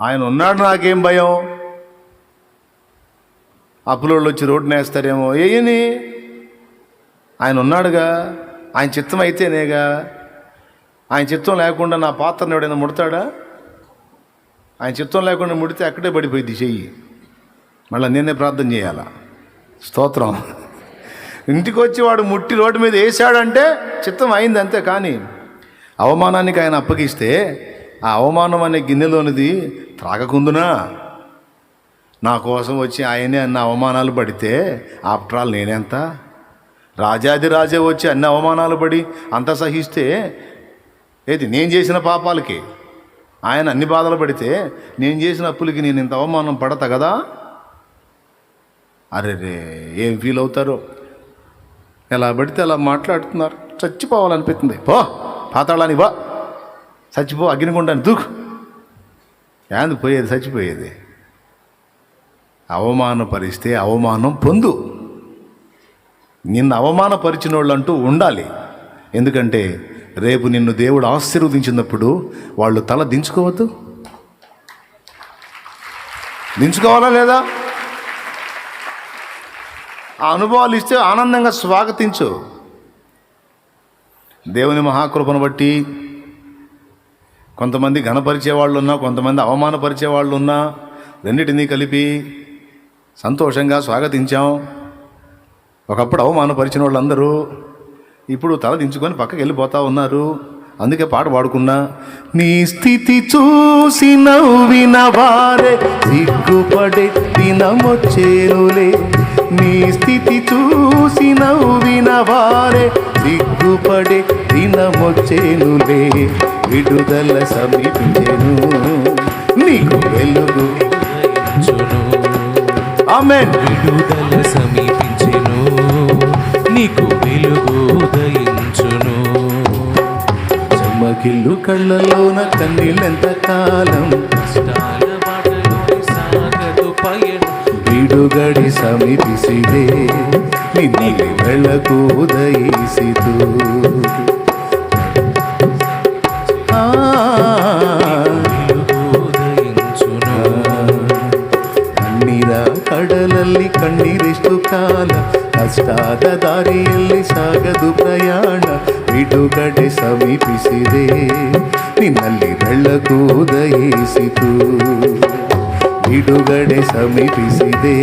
ఆయన ఉన్నాడు నాకేం భయం? అప్పులోళ్ళు వచ్చి రోడ్డున వేస్తారేమో ఏయని? ఆయన ఉన్నాడుగా? ఆయన చిత్తం అయితేనేగా? ఆయన చిత్తం లేకుండా నా పాత్రను ఎవడైనా ముడతాడా? ఆయన చిత్తం లేకుండా ముడితే అక్కడే పడిపోయింది చెయ్యి. మళ్ళీ నేనే ప్రార్థన చేయాలా? స్తోత్రం. ఇంటికి వచ్చి వాడు ముట్టి రోడ్డు మీద వేసాడంటే చిత్తం అయింది అంతే కానీ అవమానానికి ఆయన అప్పగిస్తే ఆ అవమానం అనే గిన్నెలోనిది త్రాగకుందునా? నా కోసం వచ్చి ఆయనే అన్న అవమానాలు పడితే ఆఫ్టర్ ఆల్ నేనెంత? రాజాది రాజే వచ్చి అన్ని అవమానాలు పడి అంత సహిస్తే ఏది నేను చేసిన పాపాలకి? ఆయన అన్ని బాధలు పడితే నేను చేసిన అప్పులకి నేను ఇంత అవమానం పడతా కదా? అరే రే ఏం ఫీల్ అవుతారో? ఎలా పడితే అలా మాట్లాడుతున్నారు. చచ్చిపోవాలనిపిస్తుంది. పో పాతాళాని బా చచ్చిపో అగ్నిగుండాన్ని దూకు. ఏంది పోయేది చచ్చిపోయేది. అవమానపరిస్తే అవమానం పొందు. నిన్ను అవమానపరిచిన వాళ్ళంటూ ఉండాలి. ఎందుకంటే రేపు నిన్ను దేవుడు ఆశీర్వదించినప్పుడు వాళ్ళు తల దించుకోవద్దు. దించుకోవాలా లేదా? ఆ అనుభవాలు ఇస్తే ఆనందంగా స్వాగతించు. దేవుని మహాకృపను బట్టి కొంతమంది ఘనపరిచే వాళ్ళు ఉన్నా కొంతమంది అవమానపరిచే వాళ్ళు ఉన్నా రెండింటినీ కలిపి సంతోషంగా స్వాగతించాం. ఒకప్పుడు అవమానపరిచిన వాళ్ళందరూ ఇప్పుడు తల దించుకొని పక్కకి వెళ్ళిపోతా ఉన్నారు. అందుకే పాట పాడుకున్నా నీ స్థితి చూసి నవ్విన వారే సిగ్గుపడే నీ స్థితి చూసి నవ్విన వారే సిగ్గుపడే విడుదల సమీపించెను. నీకు వెలుగు చును ఆమె విడుదల సమీపించెను. నీకు వెలుగు ఉదయించును. చమ్మకిల్లు కళ్ళలోన కన్నీళ్ళెంత కాలం? విడుగడి సమీపిసిదే. నిన్నీ వెళ్ళకు ఉదయిసిదు. ಕಾಲ ಕಷ್ಟಾದ ದಾರಿಯಲ್ಲಿ ಸಾಗದು ಪ್ರಯಾಣ ಬಿಡುಗಡೆ ಸಮೀಪಿಸಿದೆ ನಿನ್ನಲ್ಲಿ ಬೆಳಕು ಉದಯಿಸಿತು ಬಿಡುಗಡೆ ಸಮೀಪಿಸಿದೆ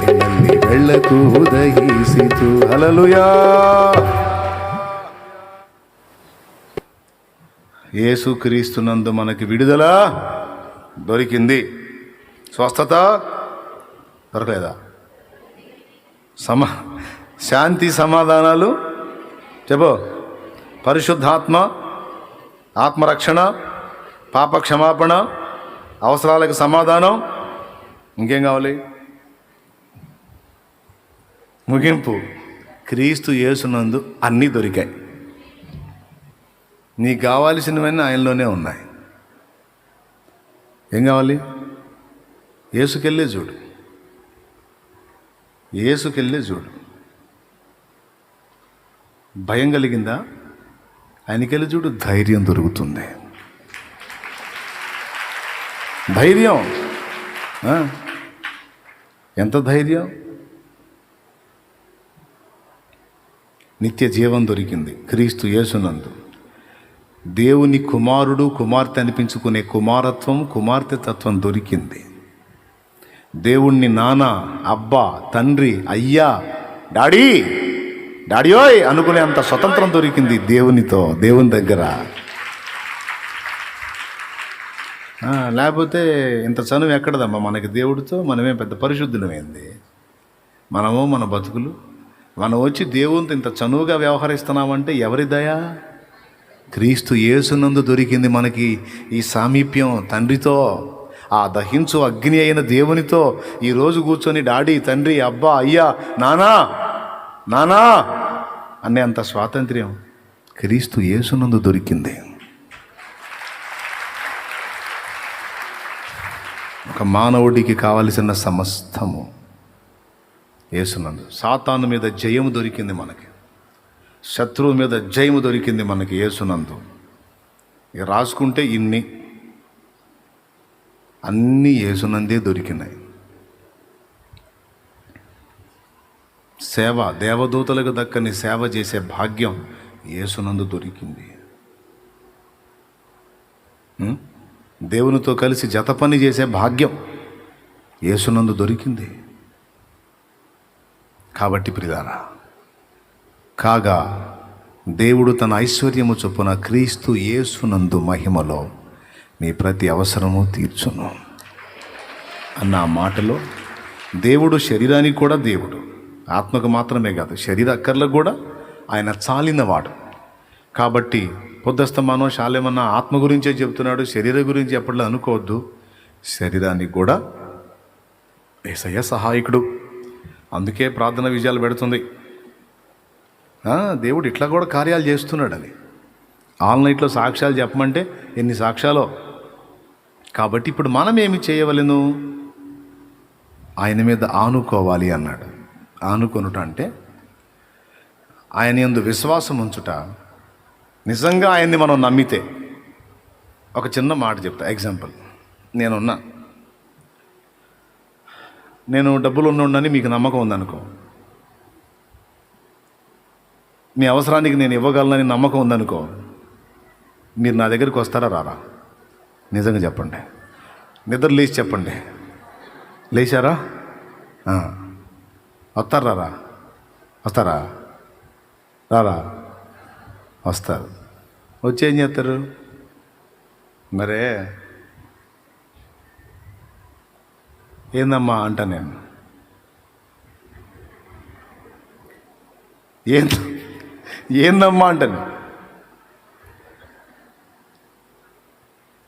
ನಿನ್ನಲ್ಲಿ ಬೆಳಕು ಉದಯಿಸಿತು ಅಲಲುಯಾ యేసుక్రీస్తునందు మనకి విడుదల దొరికింది స్వస్థత దొరకలేదా సమా శాంతి సమాధానాలు. చెప్పు. పరిశుద్ధాత్మ ఆత్మరక్షణ పాప క్షమాపణ అవసరాలకు సమాధానం ఇంకేం కావాలి? ముగింపు. క్రీస్తు యేసునందు అన్నీ దొరికాయి. నీకు కావాల్సినవన్నీ ఆయనలోనే ఉన్నాయి. ఏం కావాలి? ఏసుకెళ్ళే చూడు. ఏసుకెళ్ళే చూడు భయం కలిగిందా? ఆయనకెళ్ళి చూడు ధైర్యం దొరుకుతుంది. ధైర్యం. ఎంత ధైర్యం? నిత్య జీవం దొరికింది క్రీస్తు యేసునందు. దేవుని కుమారుడు కుమార్తె అనిపించుకునే కుమారత్వం కుమార్తె తత్వం దొరికింది. దేవుణ్ణి నాన్న అబ్బా తండ్రి అయ్యా డాడీ డాడీయోయ్ అనుకునే అంత స్వతంత్రం దొరికింది దేవునితో దేవుని దగ్గర. లేకపోతే ఇంత చనువు ఎక్కడదమ్మా? మనకి దేవుడితో మనమే పెద్ద పరిశుద్ధులమైంది. మనము మన బతుకులు మనం వచ్చి దేవునితో ఇంత చనువుగా వ్యవహరిస్తున్నామంటే ఎవరి దయా? క్రీస్తు యేసునందు దొరికింది మనకి ఈ సామీప్యం తండ్రితో. ఆ దహించు అగ్ని అయిన దేవునితో ఈరోజు కూర్చొని డాడీ తండ్రి అబ్బా అయ్యా నానా నానా అనే అంత స్వాతంత్ర్యం క్రీస్తు యేసునందు దొరికింది. ఒక మానవుడికి కావలసిన సమస్తము యేసునందు. సాతాను మీద జయము దొరికింది మనకి. శత్రువు మీద జయము దొరికింది మనకి యేసునందు. రాసుకుంటే ఇన్ని. అన్నీ యేసునందే దొరికినాయి. సేవ దేవదూతలకు దక్కని సేవ చేసే భాగ్యం యేసునందు దొరికింది. దేవునితో కలిసి జత పని చేసే భాగ్యం యేసునందు దొరికింది. కాబట్టి ప్రిదారా కాగా దేవుడు తన ఐశ్వర్యము చొప్పున క్రీస్తు యేసునందు మహిమలో నీ ప్రతి అవసరము తీర్చును. అన్న ఆ మాటలో దేవుడు శరీరానికి కూడా దేవుడు. ఆత్మకు మాత్రమే కాదు శరీర అక్కర్లకు కూడా ఆయన చాలినవాడు. కాబట్టి పొద్దస్తమానో శాలేమన్న ఆత్మ గురించే చెప్తున్నాడు శరీరం గురించి ఎప్పట్లో అనుకోవద్దు. శరీరానికి కూడా ఏసయ్య సహాయకుడు. అందుకే ప్రార్థన విజయాలు పెడుతుంది. దేవుడు ఇట్లా కూడా కార్యాలు చేస్తున్నాడని. ఆన్లైన్లో సాక్ష్యాలు చెప్పమంటే ఎన్ని సాక్ష్యాలో కాబట్టి ఇప్పుడు మనం ఏమి చేయవలెను? ఆయన మీద ఆనుకోవాలి అన్నాడు. ఆనుకొనుట అంటే ఆయన ఎందు విశ్వాసం ఉంచుట. నిజంగా ఆయన్ని మనం నమ్మితే ఒక చిన్న మాట చెప్తా. ఎగ్జాంపుల్ నేనున్నా. నేను డబ్బులు ఉన్నోడని మీకు నమ్మకం ఉందనుకో. మీ అవసరానికి నేను ఇవ్వగలనని నమ్మకం ఉందనుకో. మీరు నా దగ్గరికి వస్తారా రారా? నిజంగా చెప్పండి. నిద్ర లేచి చెప్పండి. లేచారా? వస్తారా రా? వస్తారా? రారా? వస్తారు. వచ్చి ఏం చేస్తారు? మరే. ఏందమ్మా అంట నేను. ఏం ఏందమ్మా అంటాను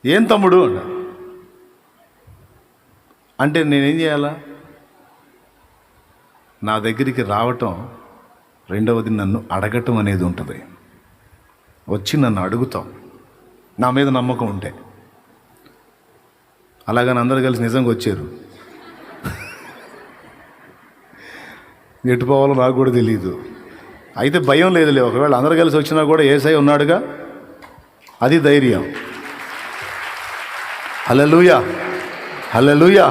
ఏం తమ్ముడు? అంటే. నేనేం చేయాలా? నా దగ్గరికి రావటం రెండవది నన్ను అడగటం అనేది ఉంటుంది. వచ్చి నన్ను అడుగుతాం నా మీద నమ్మకం ఉంటే. అలాగని అందరు కలిసి నిజంగా వచ్చారు. ఎటు పోవాలో నాకు కూడా తెలియదు అయితే భయం లేదులే. ఒకవేళ అందరు కలిసి వచ్చినా కూడా ఏసై ఉన్నాడుగా? అది ధైర్యం. హలలుయా హలలుయా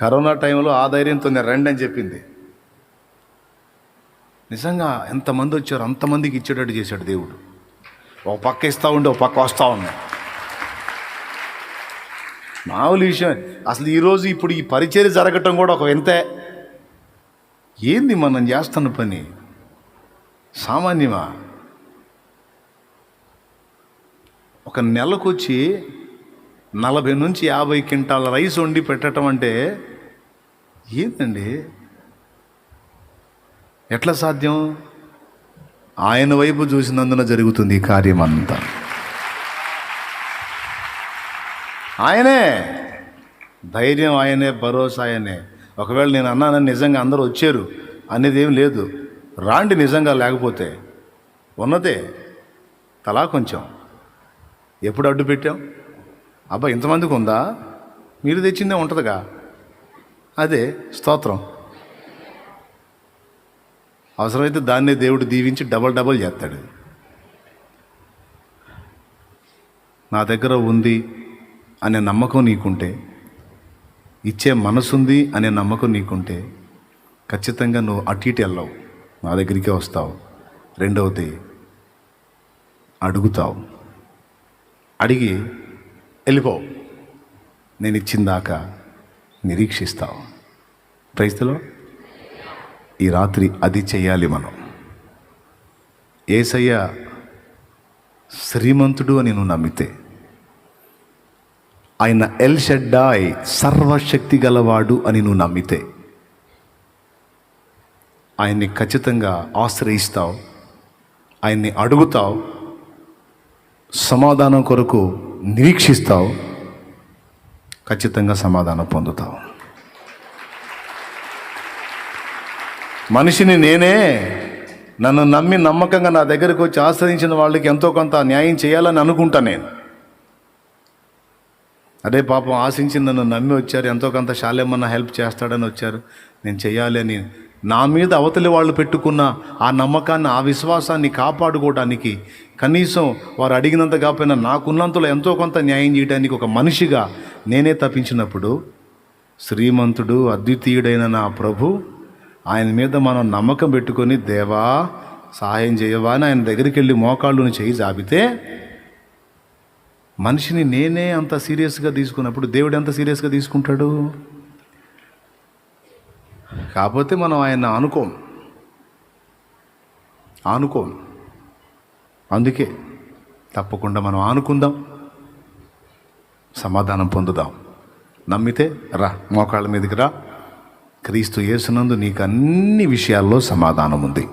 కరోనా టైంలో ఆ ధైర్యంతో నేను రండి అని చెప్పింది. నిజంగా ఎంతమంది వచ్చారు అంతమందికి ఇచ్చేటట్టు చేశాడు దేవుడు. ఒక పక్క ఇస్తూ ఉండే ఒక పక్క వస్తూ ఉన్నా మామూలు విషయం అసలు ఈరోజు ఇప్పుడు ఈ పరిచర్య జరగటం కూడా ఒక వింతే. ఏంది మనం చేస్తున్న పని? సామాన్యమా? ఒక నెలకొచ్చి నలభై నుంచి యాభై క్వింటాల రైస్ వండి పెట్టడం అంటే ఏంటండి ఎట్లా సాధ్యం? ఆయన వైపు చూసినందున జరుగుతుంది ఈ కార్యం అంతా ఆయనే! ధైర్యం ఆయనే భరోసా ఆయనే. ఒకవేళ నేను అన్నానని నిజంగా అందరూ వచ్చారు అనేది ఏం లేదు. రాండి నిజంగా లేకపోతే. ఉన్నదే తలా కొంచెం. ఎప్పుడు అడ్డు పెట్టాం? అబ్బా ఇంతమందికి ఉందా? మీరు తెచ్చిందే ఉంటుందిగా. అదే స్తోత్రం. అవసరమైతే దాన్నే దేవుడు దీవించి డబల్ డబల్ చేస్తాడు. నా దగ్గర ఉంది అనే నమ్మకం నీకుంటే ఇచ్చే మనసుంది అనే నమ్మకం నీకుంటే ఖచ్చితంగా నువ్వు అటు ఇటు వెళ్ళవు. నా దగ్గరికే వస్తావు. రెండవది అడుగుతావు. అడిగి వెళ్ళిపో. నేను ఇచ్చిందాక నిరీక్షిస్తావు. క్రైస్తలో ఈ రాత్రి అది చేయాలి మనం. ఏసయ్య శ్రీమంతుడు అని నువ్వు నమ్మితే ఆయన ఎల్ షెడ్డాయ్ సర్వశక్తి గలవాడు అని నువ్వు నమ్మితే ఆయన్ని ఖచ్చితంగా ఆశ్రయిస్తావు ఆయన్ని అడుగుతావు సమాధానం కొరకు నిరీక్షిస్తావు ఖచ్చితంగా సమాధానం పొందుతావు. మనిషిని నేనే నన్ను నమ్మి నమ్మకంగా నా దగ్గరకు వచ్చి ఆశ్రయించిన వాళ్ళకి ఎంతో కొంత న్యాయం చేయాలని అనుకుంటా నేను. అదే పాపం ఆశించి నన్ను నమ్మి వచ్చారు ఎంతో కొంత శాలేమన్నా హెల్ప్ చేస్తాడని వచ్చారు. నేను చేయాలి అని నా మీద అవతలి వాళ్ళు పెట్టుకున్న ఆ నమ్మకాన్ని ఆ విశ్వాసాన్ని కాపాడుకోవడానికి కనీసం వారు అడిగినంత కాకపోయినా నాకున్నంతలో ఎంతో కొంత న్యాయం చేయడానికి ఒక మనిషిగా నేనే తప్పించినప్పుడు శ్రీమంతుడు అద్వితీయుడైన నా ప్రభు ఆయన మీద మనం నమ్మకం పెట్టుకొని దేవా సహాయం చేయవా అని ఆయన దగ్గరికి వెళ్ళి మోకాళ్ళుని చేయి జాబితే మనిషిని నేనే అంత సీరియస్గా తీసుకున్నప్పుడు దేవుడు ఎంత సీరియస్గా తీసుకుంటాడు? కాకపోతే మనం ఆయన అనుకోం ఆనుకోం అందుకే తప్పకుండా మనం ఆనుకుందాం. సమాధానం పొందుదాం. నమ్మితే రా మోకాళ్ళ మీదకి రా. క్రీస్తు యేసునందు నీకు అన్ని విషయాల్లో సమాధానం ఉంది